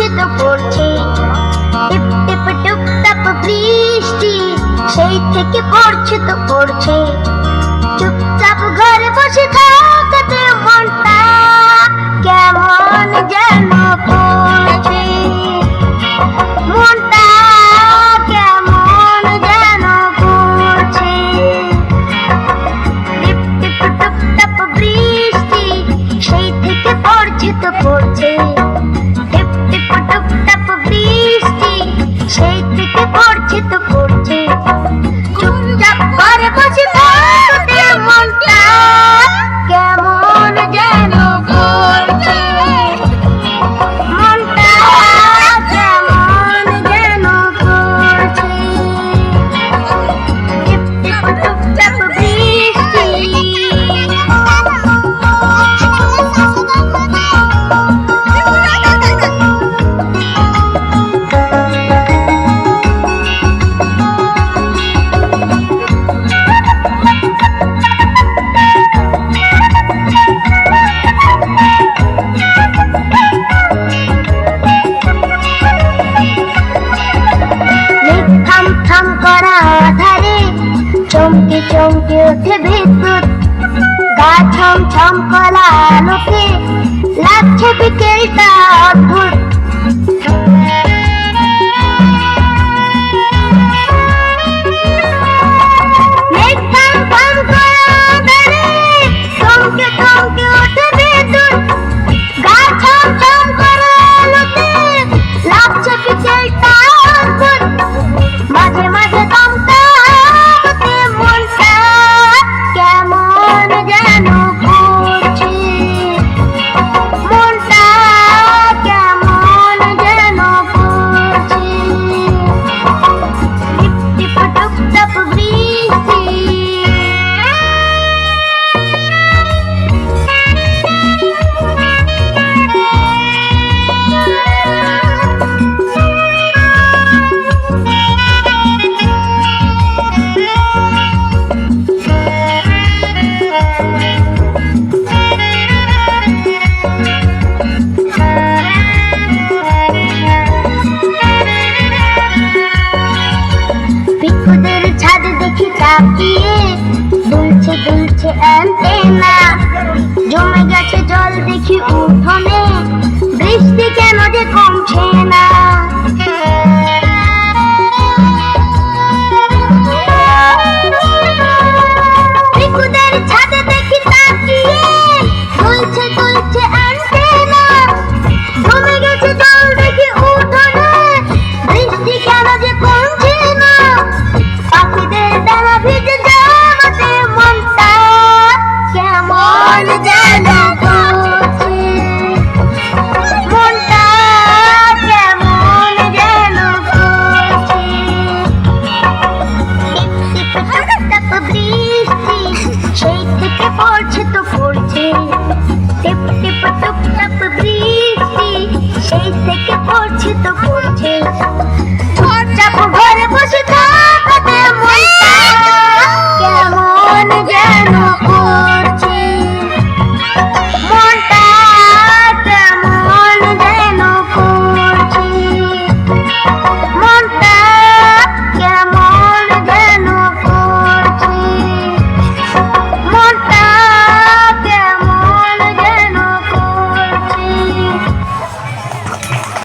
মুখে তো পড়ছে টিপ টুপ তাপ, বৃষ্টি, সেই থেকে পড়ছে তো পড়ছে চুপচাপ ঘরে বসে থাকতে মনটা কেমন যেন হয়তো চমকে ওঠে বিদ্যুৎ। গা ছম ছম কলা আলোতে লাগছে বিকেলটা অদ্ভুত। Thank.